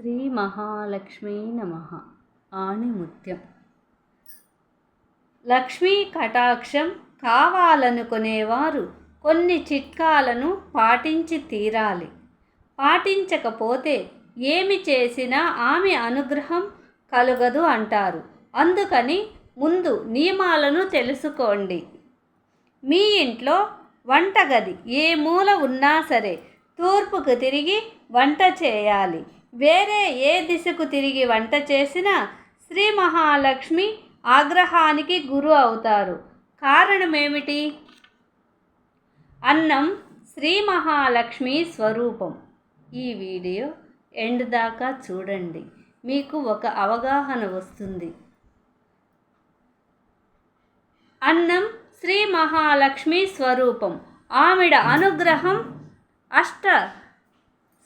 శ్రీ మహాలక్ష్మీ నమ. ఆణిముత్యం. లక్ష్మీ కటాక్షం కావాలనుకునేవారు కొన్ని చిట్కాలను పాటించి తీరాలి. పాటించకపోతే ఏమి చేసినా ఆమె అనుగ్రహం కలుగదు అంటారు. అందుకని ముందు నియమాలను తెలుసుకోండి. మీ ఇంట్లో వంటగది ఏ మూల ఉన్నా సరే తూర్పుకు తిరిగి వంట చేయాలి. వేరే ఏ దిశకు తిరిగి వంట చేసినా శ్రీ మహాలక్ష్మి ఆగ్రహానికి గురు అవుతారు. కారణమేమిటి? అన్నం శ్రీ మహాలక్ష్మి స్వరూపం. ఈ వీడియో ఎండ్ దాకా చూడండి. మీకు ఒక అవగాహన వస్తుంది. అన్నం శ్రీ మహాలక్ష్మి స్వరూపం. ఆవిడ అనుగ్రహం. అష్ట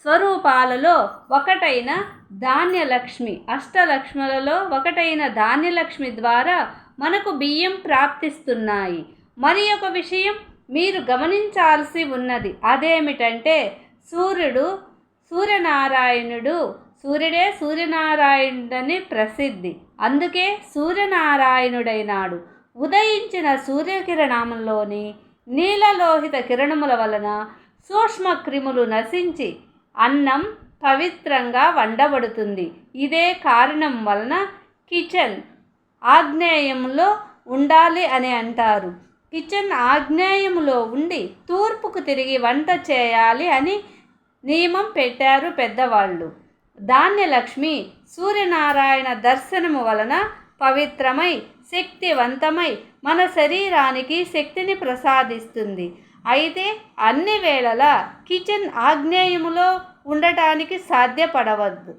స్వరూపాలలో ఒకటైన ధాన్యలక్ష్మి. అష్టలక్ష్ములలో ఒకటైన ధాన్యలక్ష్మి ద్వారా మనకు బియ్యం ప్రాప్తిస్తున్నాయి. మరి ఒక విషయం మీరు గమనించాల్సి ఉన్నది. అదేమిటంటే సూర్యుడు సూర్యనారాయణుడు సూర్యుడే సూర్యనారాయణుడని ప్రసిద్ధి. అందుకే సూర్యనారాయణుడైనాడు. ఉదయించిన సూర్యకిరణంలోని నీలలోహిత కిరణముల వలన సూక్ష్మ క్రిములు నశించి అన్నం పవిత్రంగా వండబడుతుంది. ఇదే కారణం వలన కిచెన్ ఆగ్నేయంలో ఉండాలి అని అంటారు. కిచెన్ ఆగ్నేయములో ఉండి తూర్పుకు తిరిగి వంట చేయాలి అని నియమం పెట్టారు పెద్దవాళ్ళు. ధాన్యలక్ష్మి సూర్యనారాయణ దర్శనము వలన పవిత్రమై శక్తివంతమై మన శరీరానికి శక్తిని ప్రసాదిస్తుంది. అయితే అన్ని వేళలా కిచెన్ ఆగ్నేయములో ఉండటానికి సాధ్యపడవద్దు.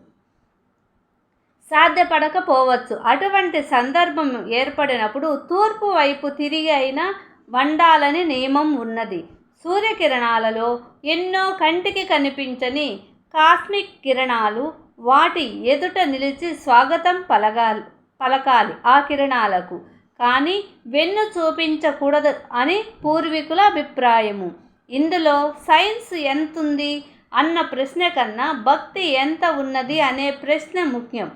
సాధ్యపడకపోవచ్చు. అటువంటి సందర్భం ఏర్పడినప్పుడు తూర్పు వైపు తిరిగి అయినా వండాలని నియమం ఉన్నది. సూర్యకిరణాలలో ఎన్నో కంటికి కనిపించని కాస్మిక్ కిరణాలు వాటి ఎదుట నిలిచి స్వాగతం పలగాలి పలకాలి ఆ కిరణాలకు. కానీ వెన్ను చూపించకూడదు అని పూర్వీకుల అభిప్రాయము. ఇందులో సైన్స్ ఎంతుంది అన్న ప్రశ్న కన్నా భక్తి ఎంత ఉన్నది అనే ప్రశ్న ముఖ్యం.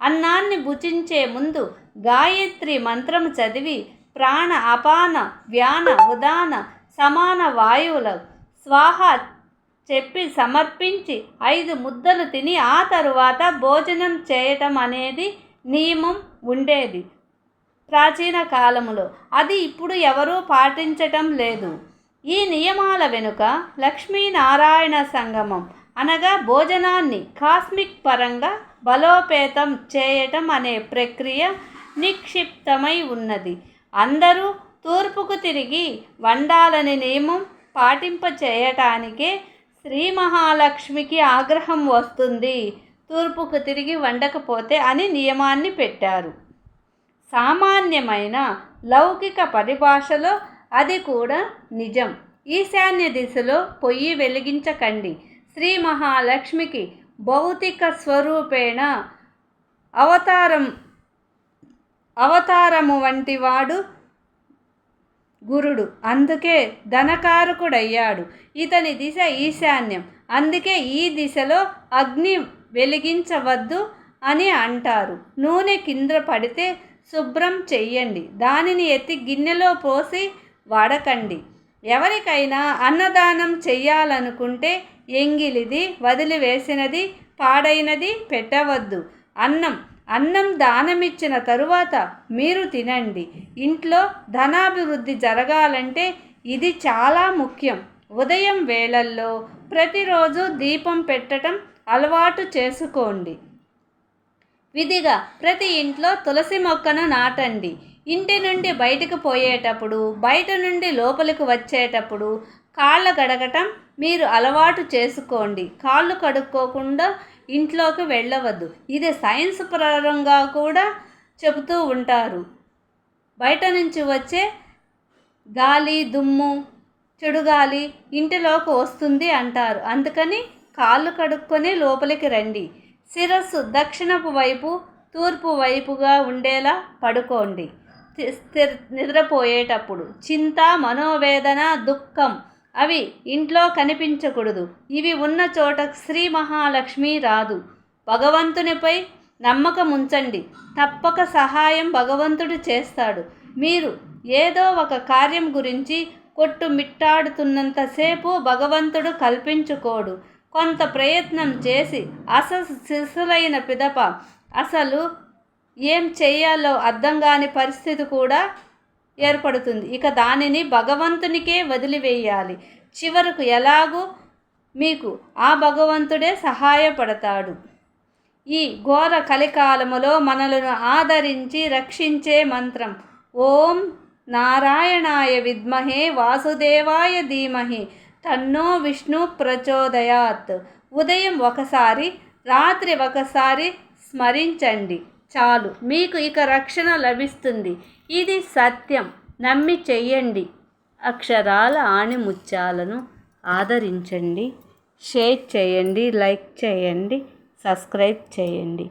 అన్నాన్ని భుజించే ముందు గాయత్రి మంత్రం చదివి ప్రాణ అపాన వ్యాన ఉదాన సమాన వాయువుల స్వాహ చెప్పి సమర్పించి ఐదు ముద్దలు తిని ఆ తరువాత భోజనం చేయటం అనేది నియమం ఉండేది. ప్రాచీన కాలములో. అది ఇప్పుడు ఎవరూ పాటించటం లేదు. ఈ నియమాల వెనుక లక్ష్మీనారాయణ సంగమం అనగా భోజనాన్ని కాస్మిక్ పరంగా బలోపేతం చేయటం అనే ప్రక్రియ నిక్షిప్తమై ఉన్నది. అందరూ తూర్పుకు తిరిగి వండాలని నియమం పాటింపచేయటానికే శ్రీ మహాలక్ష్మికి ఆగ్రహం వస్తుంది. తూర్పుకు తిరిగి వండకపోతే అని నియమాన్ని పెట్టారు. సామాన్యమైన లౌకిక పరిభాషలో అది కూడా నిజం. ఈశాన్య దిశలో పొయ్యి వెలిగించకండి. శ్రీ మహాలక్ష్మికి భౌతిక స్వరూపేణ అవతారం అవతారము వంటి వాడు గురుడు. అందుకే ధనకారకుడయ్యాడు. ఇతని దిశ ఈశాన్యం. అందుకే ఈ దిశలో అగ్ని వెలిగించవద్దు అని అంటారు. నూనె కింద పడితే శుభ్రం చెయ్యండి. దానిని ఎత్తి గిన్నెలో పోసి వాడకండి. ఎవరికైనా అన్నదానం చెయ్యాలనుకుంటే ఎంగిలిది వదిలివేసినది పాడైనది పెట్టవద్దు. అన్నం అన్నం దానమిచ్చిన తరువాత మీరు తినండి. ఇంట్లో ధనాభివృద్ధి జరగాలంటే ఇది చాలా ముఖ్యం. ఉదయం వేళల్లో ప్రతిరోజు దీపం పెట్టడం అలవాటు చేసుకోండి. విధిగా ప్రతి ఇంట్లో తులసి మొక్కను నాటండి. ఇంటి నుండి బయటకు పోయేటప్పుడు బయట నుండి లోపలికి వచ్చేటప్పుడు కాళ్ళ గడగటం మీరు అలవాటు చేసుకోండి. కాళ్ళు కడుక్కోకుండా ఇంట్లోకి వెళ్ళవద్దు. ఇది సైన్స్ పరంగా కూడా చెబుతూ ఉంటారు. బయట నుంచి వచ్చే గాలి దుమ్ము చెడు గాలి ఇంటిలోకి వస్తుంది అంటారు. అందుకని కాళ్ళు కడుక్కొని లోపలికి రండి. శిరస్సు దక్షిణపు వైపు తూర్పు వైపుగా ఉండేలా పడుకోండి. నిద్రపోయేటప్పుడు చింత మనోవేదన దుఃఖం అవి ఇంట్లో కనిపించకూడదు. ఇవి ఉన్న చోట శ్రీ మహాలక్ష్మి రాదు. భగవంతునిపై నమ్మకం ఉంచండి. తప్పక సహాయం భగవంతుడు చేస్తాడు. మీరు ఏదో ఒక కార్యం గురించి కొట్టుమిట్టాడుతున్నంతసేపు భగవంతుడు కల్పించుకోడు. కొంత ప్రయత్నం చేసి అసలు శిశులైన పిదప అసలు ఏం చేయాలో అర్థం కాని పరిస్థితి కూడా ఏర్పడుతుంది. ఇక దానిని భగవంతునికే వదిలివేయాలి. చివరకు ఎలాగూ మీకు ఆ భగవంతుడే సహాయపడతాడు. ఈ ఘోర కలికాలములో మనలను ఆదరించి రక్షించే మంత్రం ఓం నారాయణాయ విద్మహే వాసుదేవాయ ధీమహి. తన్నో విష్ణు ప్రచోదయాత్. ఉదయం ఒకసారి రాత్రి ఒకసారి స్మరించండి. చాలు మీకు ఇక రక్షణ లభిస్తుంది. ఇది సత్యం. నమ్మి చెయ్యండి. అక్షరాల ఆణిముత్యాలను ఆదరించండి. షేర్ చేయండి లైక్ చేయండి సబ్స్క్రైబ్ చేయండి.